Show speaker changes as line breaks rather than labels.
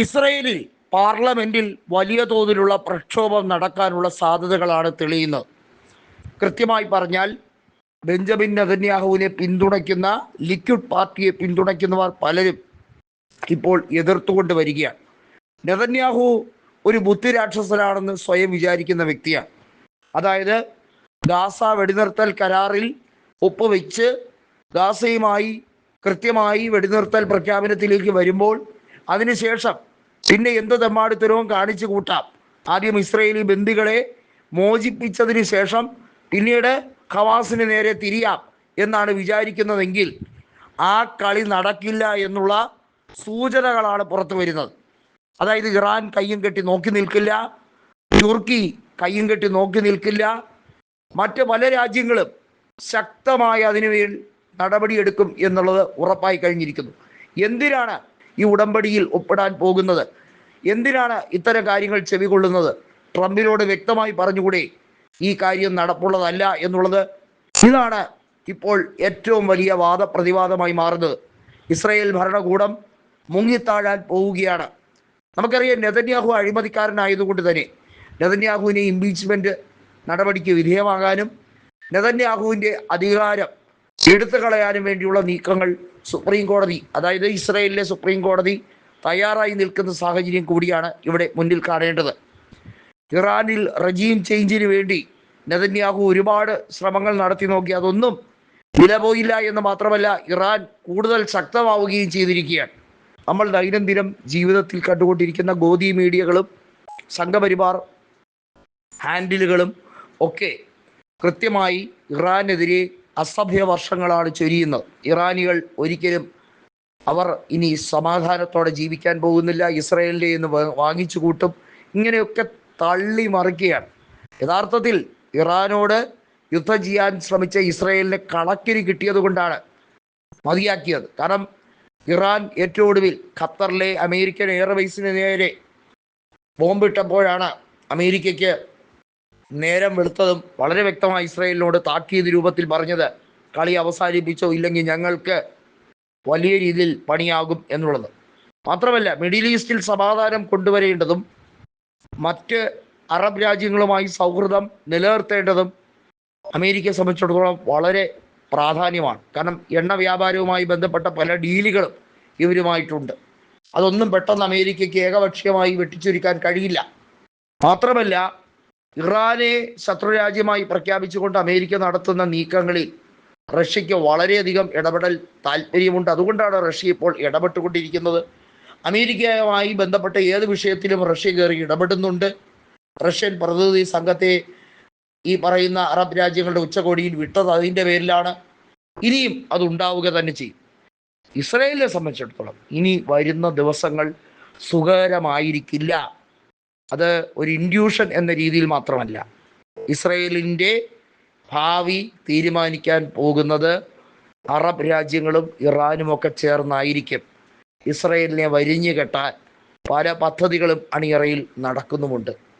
ഇസ്രയേലിൽ പാർലമെന്റിൽ വലിയ തോതിലുള്ള പ്രക്ഷോഭം നടക്കാനുള്ള സാധ്യതകളാണ് തെളിയുന്നത്. കൃത്യമായി പറഞ്ഞാൽ ബെഞ്ചമിൻ നെതന്യാഹുവിനെ പിന്തുണയ്ക്കുന്ന ലിക്വിഡ് പാർട്ടിയെ പിന്തുണയ്ക്കുന്നവർ പലരും ഇപ്പോൾ എതിർത്തുകൊണ്ട് വരികയാണ്. നെതന്യാഹു ഒരു ബുദ്ധിരാക്ഷസനാണെന്ന് സ്വയം വിചാരിക്കുന്ന വ്യക്തിയാണ്. അതായത് ഗാസ വെടിനിർത്തൽ കരാറിൽ ഒപ്പുവെച്ച് ഗാസയുമായി കൃത്യമായി വെടിനിർത്തൽ പ്രഖ്യാപനത്തിലേക്ക് വരുമ്പോൾ അതിനുശേഷം പിന്നെ എന്ത് തെമ്മാടിത്തരവും കാണിച്ചു കൂട്ടാം. ആദ്യം ഇസ്രയേലി ബന്ദികളെ മോചിപ്പിച്ചതിന് ശേഷം പിന്നീട് ഖവാസിന് നേരെ തിരിയാം എന്നാണ് വിചാരിക്കുന്നതെങ്കിൽ ആ കളി നടക്കില്ല എന്നുള്ള സൂചനകളാണ് പുറത്തു വരുന്നത്. അതായത് ഇറാൻ കയ്യും കെട്ടി നോക്കി നിൽക്കില്ല തുർക്കി കയ്യും കെട്ടി നോക്കി നിൽക്കില്ല മറ്റ് പല രാജ്യങ്ങളും ശക്തമായി അതിനുവേണ്ടി നടപടിയെടുക്കും എന്നുള്ളത് ഉറപ്പായി കഴിഞ്ഞിരിക്കുന്നു. എന്തിനാണ് ഈ ഉടമ്പടിയിൽ ഒപ്പിടാൻ പോകുന്നത്? എന്തിനാണ് ഇത്തരം കാര്യങ്ങൾ ചെവികൊള്ളുന്നത്? ട്രംപിനോട് വ്യക്തമായി പറഞ്ഞുകൂടെ ഈ കാര്യം നടപ്പുള്ളതല്ല എന്നുള്ളത്? ഇതാണ് ഇപ്പോൾ ഏറ്റവും വലിയ വാദപ്രതിവാദമായി മാറുന്നത്. ഇസ്രയേൽ ഭരണകൂടം മുങ്ങിത്താഴാൻ പോവുകയാണ്. നമുക്കറിയാം നെതന്യാഹു അഴിമതിക്കാരനായതുകൊണ്ട് തന്നെ നെതന്യാഹുവിനെ ഇംപീച്ച്മെന്റ് നടപടിക്ക് വിധേയമാകാനും നെതന്യാഹുവിന്റെ അധികാരം എടുത്തു കളയാനും വേണ്ടിയുള്ള നീക്കങ്ങൾ സുപ്രീം കോടതി അതായത് ഇസ്രയേലിലെ സുപ്രീം കോടതി തയ്യാറായി നിൽക്കുന്ന സാഹചര്യം കൂടിയാണ് ഇവിടെ മുന്നിൽ കാണേണ്ടത്. ഇറാനിൽ റജീം ചേഞ്ചിന് വേണ്ടി നെതന്യാഹു ഒരുപാട് ശ്രമങ്ങൾ നടത്തി നോക്കി അതൊന്നും വില പോയില്ല എന്ന് മാത്രമല്ല ഇറാൻ കൂടുതൽ ശക്തമാവുകയും ചെയ്തിരിക്കുകയാണ്. നമ്മൾ ദൈനംദിനം ജീവിതത്തിൽ കണ്ടുകൊണ്ടിരിക്കുന്ന ഗോദി മീഡിയകളും സംഘപരിവാർ ഹാൻഡിലുകളും ഒക്കെ കൃത്യമായി ഇറാനെതിരെ അസഭ്യ വർഷങ്ങളാണ് ചൊരിയുന്നത്. ഇറാനികൾ ഒരിക്കലും അവർ ഇനി സമാധാനത്തോടെ ജീവിക്കാൻ പോകുന്നില്ല. ഇസ്രയേലിന്റെ എന്ന് വാങ്ങിച്ചു കൂട്ടും. ഇങ്ങനെയൊക്കെ തള്ളി മറിക്കുകയാണ്. യഥാർത്ഥത്തിൽ ഇറാനോട് യുദ്ധം ചെയ്യാൻ ശ്രമിച്ച ഇസ്രയേലിനെ കണക്കിന് കിട്ടിയത് കൊണ്ടാണ് മതിയാക്കിയത്. കാരണം ഇറാൻ ഏറ്റവും ഒടുവിൽ ഖത്തറിലെ അമേരിക്കൻ എയർവേസിന് നേരെ ബോംബിട്ടപ്പോഴാണ് അമേരിക്കയ്ക്ക് നേരം വെളുത്തതും വളരെ വ്യക്തമായി ഇസ്രയേലിനോട് താക്കീത് രൂപത്തിൽ പറഞ്ഞത് കളി അവസാനിപ്പിച്ചോ ഇല്ലെങ്കിൽ ഞങ്ങൾക്ക് വലിയ രീതിയിൽ പണിയാകും എന്നുള്ളത്. മാത്രമല്ല മിഡിൽ ഈസ്റ്റിൽ സമാധാനം കൊണ്ടുവരേണ്ടതും മറ്റ് അറബ് രാജ്യങ്ങളുമായി സൗഹൃദം നിലനിർത്തേണ്ടതും അമേരിക്കയെ സംബന്ധിച്ചിടത്തോളം വളരെ പ്രാധാന്യമാണ്. കാരണം എണ്ണ വ്യാപാരവുമായി ബന്ധപ്പെട്ട പല ഡീലുകളും ഇവരുമായിട്ടുണ്ട്. അതൊന്നും പെട്ടെന്ന് അമേരിക്കയ്ക്ക് ഏകപക്ഷീയമായി വെട്ടിച്ചുരുക്കാൻ കഴിയില്ല. മാത്രമല്ല ഇറാനെ ശത്രുരാജ്യമായി പ്രഖ്യാപിച്ചുകൊണ്ട് അമേരിക്ക നടത്തുന്ന നീക്കങ്ങളിൽ റഷ്യയ്ക്ക് വളരെയധികം ഇടപെടൽ താല്പര്യമുണ്ട്. അതുകൊണ്ടാണ് റഷ്യ ഇപ്പോൾ ഇടപെട്ടുകൊണ്ടിരിക്കുന്നത്. അമേരിക്കയുമായി ബന്ധപ്പെട്ട ഏത് വിഷയത്തിലും റഷ്യ കയറി ഇടപെടുന്നുണ്ട്. റഷ്യൻ പ്രതിനിധി സംഘത്തെ ഈ പറയുന്ന അറബ് രാജ്യങ്ങളുടെ ഉച്ചകോടിയിൽ വിട്ടത് അതിന്റെ പേരിലാണ്. ഇനിയും അത് ഉണ്ടാവുക തന്നെ ചെയ്യും. ഇസ്രയേലിനെ സംബന്ധിച്ചിടത്തോളം ഇനി വരുന്ന ദിവസങ്ങൾ സുഖകരമായിരിക്കില്ല. അത് ഒരു ഇൻഡ്യൂഷൻ എന്ന രീതിയിൽ മാത്രമല്ല. ഇസ്രയേലിന്റെ ഭാവി തീരുമാനിക്കാൻ പോകുന്നത് അറബ് രാജ്യങ്ങളും ഇറാനും ഒക്കെ ചേർന്നായിരിക്കും. ഇസ്രയേലിനെ വരിഞ്ഞു കെട്ടാൻ പല പദ്ധതികളും അണിയറയിൽ നടക്കുന്നുമുണ്ട്.